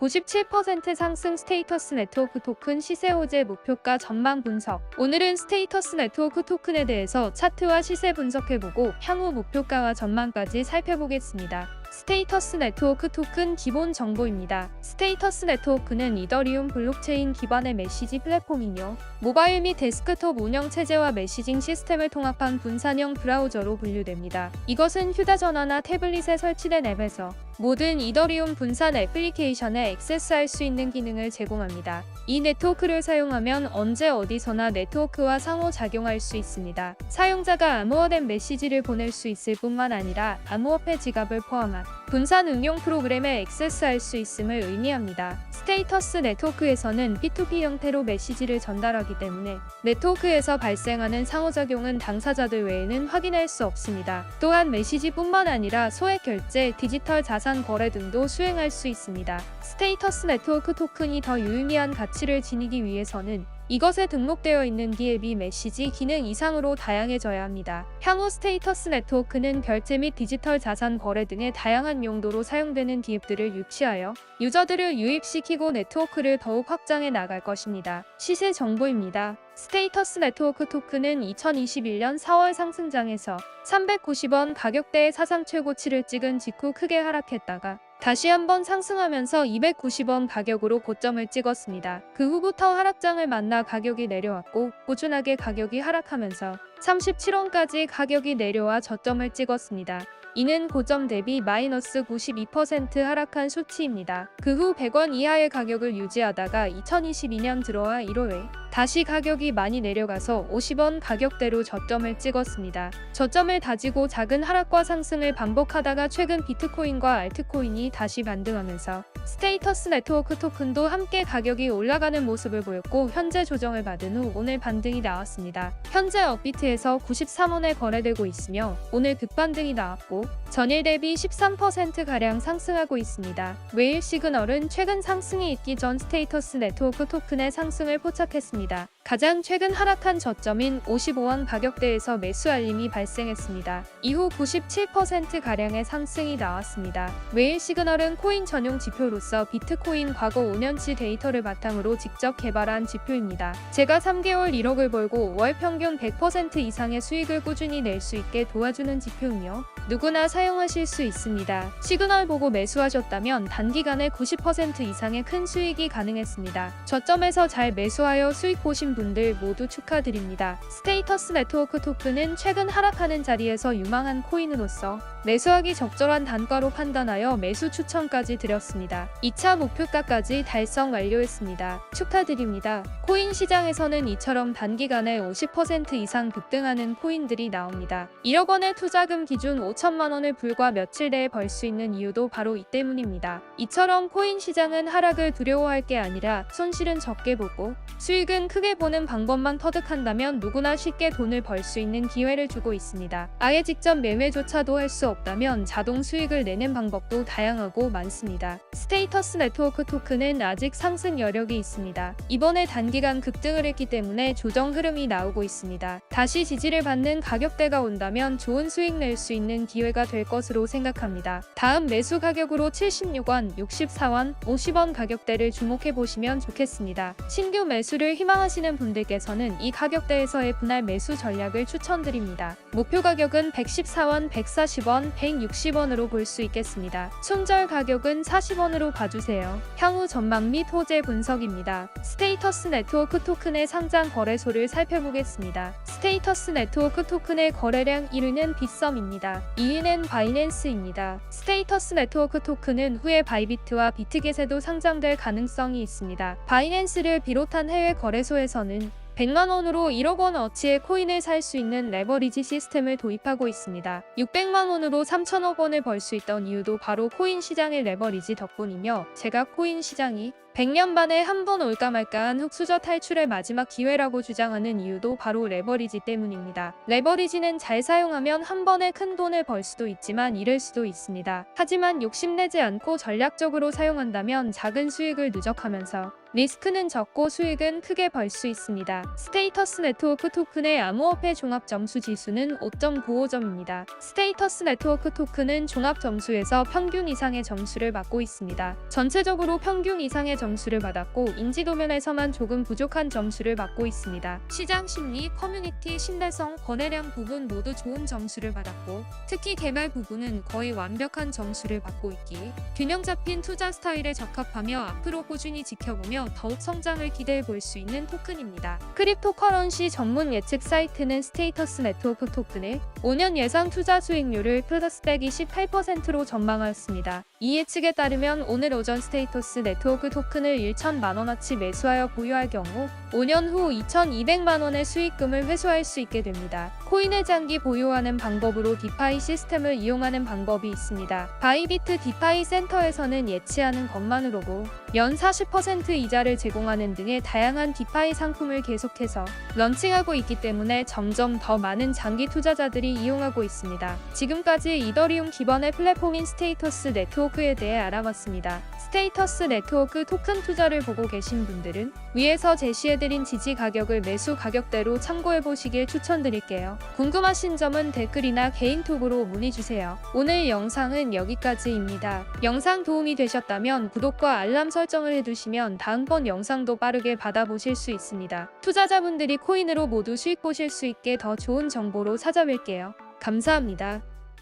97% 상승 스테이터스 네트워크 토큰 시세 호재 목표가 전망 분석. 오늘은 스테이터스 네트워크 토큰에 대해서 차트와 시세 분석해보고 향후 목표가와 전망까지 살펴보겠습니다. 스테이터스 네트워크 토큰 기본 정보입니다. 스테이터스 네트워크는 이더리움 블록체인 기반의 메시지 플랫폼이며 모바일 및 데스크톱 운영 체제와 메시징 시스템을 통합한 분산형 브라우저로 분류됩니다. 이것은 휴대전화나 태블릿에 설치된 앱에서 모든 이더리움 분산 애플리케이션에 액세스할 수 있는 기능을 제공합니다. 이 네트워크를 사용하면 언제 어디서나 네트워크와 상호작용할 수 있습니다. 사용자가 암호화된 메시지를 보낼 수 있을 뿐만 아니라 암호화폐 지갑을 포함한 분산 응용 프로그램에 액세스할 수 있음을 의미합니다. 스테이터스 네트워크에서는 P2P 형태로 메시지를 전달하기 때문에 네트워크에서 발생하는 상호작용은 당사자들 외에는 확인할 수 없습니다. 또한 메시지뿐만 아니라 소액 결제, 디지털 자산 거래 등도 수행할 수 있습니다. 스테이터스 네트워크 토큰이 더 유의미한 가치를 지니기 위해서는 이것에 등록되어 있는 기앱이 메시지 기능 이상으로 다양해져야 합니다. 향후 스테이터스 네트워크는 결제 및 디지털 자산 거래 등의 다양한 용도로 사용되는 기앱들을 유치하여 유저들을 유입시키고 네트워크를 더욱 확장해 나갈 것입니다. 시세 정보입니다. 스테이터스 네트워크 토큰은 2021년 4월 상승장에서 390원 가격대의 사상 최고치를 찍은 직후 크게 하락했다가 다시 한번 상승하면서 290원 가격으로 고점을 찍었습니다. 그 후부터 하락장을 만나 가격이 내려왔고 꾸준하게 가격이 하락하면서 37원까지 가격이 내려와 저점을 찍었습니다. 이는 고점 대비 마이너스 92% 하락한 수치입니다. 그 후 100원 이하의 가격을 유지하다가 2022년 들어와 1월에 다시 가격이 많이 내려가서 50원 가격대로 저점을 찍었습니다. 저점을 다지고 작은 하락과 상승을 반복하다가 최근 비트코인과 알트코인이 다시 반등하면서 스테이터스 네트워크 토큰도 함께 가격이 올라가는 모습을 보였고 현재 조정을 받은 후 오늘 반등이 나왔습니다. 현재 업비트에서 93원에 거래되고 있으며 오늘 급반등이 나왔고 전일 대비 13%가량 상승하고 있습니다. 웨일 시그널은 최근 상승이 있기 전 스테이터스 네트워크 토큰의 상승을 포착했습니다. 있습니다. 가장 최근 하락한 저점인 55원 가격대에서 매수 알림이 발생했습니다. 이후 97%가량의 상승이 나왔습니다. 웨일 시그널은 코인 전용 지표로서 비트코인 과거 5년치 데이터를 바탕으로 직접 개발한 지표입니다. 제가 3개월 1억을 벌고 월 평균 100% 이상의 수익을 꾸준히 낼 수 있게 도와주는 지표이며 누구나 사용하실 수 있습니다. 시그널 보고 매수하셨다면 단기간에 90% 이상의 큰 수익이 가능했습니다. 저점에서 잘 매수하여 수익 보신 분들 모두 축하드립니다. 스테이터스 네트워크 토큰은 최근 하락하는 자리에서 유망한 코인으로서 매수하기 적절한 단가로 판단하여 매수 추천까지 드렸습니다. 2차 목표가까지 달성 완료했습니다. 축하드립니다. 코인 시장에서는 이처럼 단기간에 50% 이상 급등하는 코인들이 나옵니다. 1억 원의 투자금 기준 5천만 원을 불과 며칠 내에 벌 수 있는 이유도 바로 이 때문입니다. 이처럼 코인 시장은 하락을 두려워할 게 아니라 손실은 적게 보고 수익은 크게 보는 방법만 터득한다면 누구나 쉽게 돈을 벌 수 있는 기회를 주고 있습니다. 아예 직접 매매조차도 할 수 없다면 자동 수익을 내는 방법도 다양하고 많습니다. 스테이터스 네트워크 토큰은 아직 상승 여력이 있습니다. 이번에 단기간 급등을 했기 때문에 조정 흐름이 나오고 있습니다. 다시 지지를 받는 가격대가 온다면 좋은 수익 낼 수 있는 기회가 될 것으로 생각합니다. 다음 매수 가격으로 76원, 64원, 50원 가격대를 주목해 보시면 좋겠습니다. 신규 매수를 희망하시는 분들께서는 이 가격대에서의 분할 매수 전략을 추천드립니다. 목표 가격은 114원, 140원, 160원으로 볼 수 있겠습니다. 손절 가격은 40원으로 봐주세요. 향후 전망 및 호재 분석입니다. 스테이터스 네트워크 토큰의 상장 거래소를 살펴보겠습니다. 스테이터스 네트워크 토큰의 거래량 1위는 빗썸입니다. 2위는 바이낸스입니다. 스테이터스 네트워크 토큰은 후에 바이비트와 비트겟에도 상장될 가능성이 있습니다. 바이낸스를 비롯한 해외 거래소에서 는 100만 원으로 1억 원 어치의 코인을 살 수 있는 레버리지 시스템을 도입하고 있습니다. 600만 원으로 3천억 원을 벌 수 있던 이유도 바로 코인 시장의 레버리지 덕분이며 제가 코인 시장이 100년 만에 한 번 올까 말까한 흑수저 탈출의 마지막 기회라고 주장하는 이유도 바로 레버리지 때문입니다. 레버리지는 잘 사용하면 한 번에 큰 돈을 벌 수도 있지만 잃을 수도 있습니다. 하지만 욕심내지 않고 전략적으로 사용한다면 작은 수익을 누적하면서 리스크는 적고 수익은 크게 벌 수 있습니다. 스테이터스 네트워크 토큰의 암호화폐 종합 점수 지수는 5.95점입니다. 스테이터스 네트워크 토큰은 종합 점수에서 평균 이상의 점수를 받고 있습니다. 전체적으로 평균 이상의 점수를 받았고 인지 도면에서만 조금 부족한 점수를 받고 있습니다. 시장 심리, 커뮤니티, 신뢰성, 거래량 부분 모두 좋은 점수를 받았고 특히 개발 부분은 거의 완벽한 점수를 받고 있기 균형 잡힌 투자 스타일에 적합하며 앞으로 꾸준히 지켜보며 더욱 성장을 기대해 볼 수 있는 토큰입니다. 크립토 커런시 전문 예측 사이트는 스테이터스 네트워크 토큰의 5년 예상 투자 수익률을 플러스 128%로 전망하였습니다. 이 예측에 따르면 오늘 오전 스테이터스 네트워크 토큰을 1천만 원어치 매수하여 보유할 경우 5년 후 2,200만 원의 수익금을 회수할 수 있게 됩니다. 코인의 장기 보유하는 방법으로 디파이 시스템을 이용하는 방법이 있습니다. 바이비트 디파이 센터에서는 예치하는 것만으로도 연 40% 이자를 제공하는 등의 다양한 디파이 상품을 계속해서 런칭하고 있기 때문에 점점 더 많은 장기 투자자들이 이용하고 있습니다. 지금까지 이더리움 기반의 플랫폼인 스테이터스 네트워크에 대해 알아봤습니다. 스테이터스 네트워크 토큰 투자를 보고 계신 분들은 위에서 제시해드린 지지 가격을 매수 가격대로 참고해 보시길 추천드릴게요. 궁금하신 점은 댓글이나 개인톡으로 문의주세요. 오늘 영상은 여기까지입니다. 영상 도움이 되셨다면 구독과 알람 설정을 해두시면 다음번 영상도 빠르게 받아보실 수 있습니다. 투자자분들이 코인으로 모두 수익 보실 수 있게 더 좋은 정보로 찾아뵐게요. 감사합니다.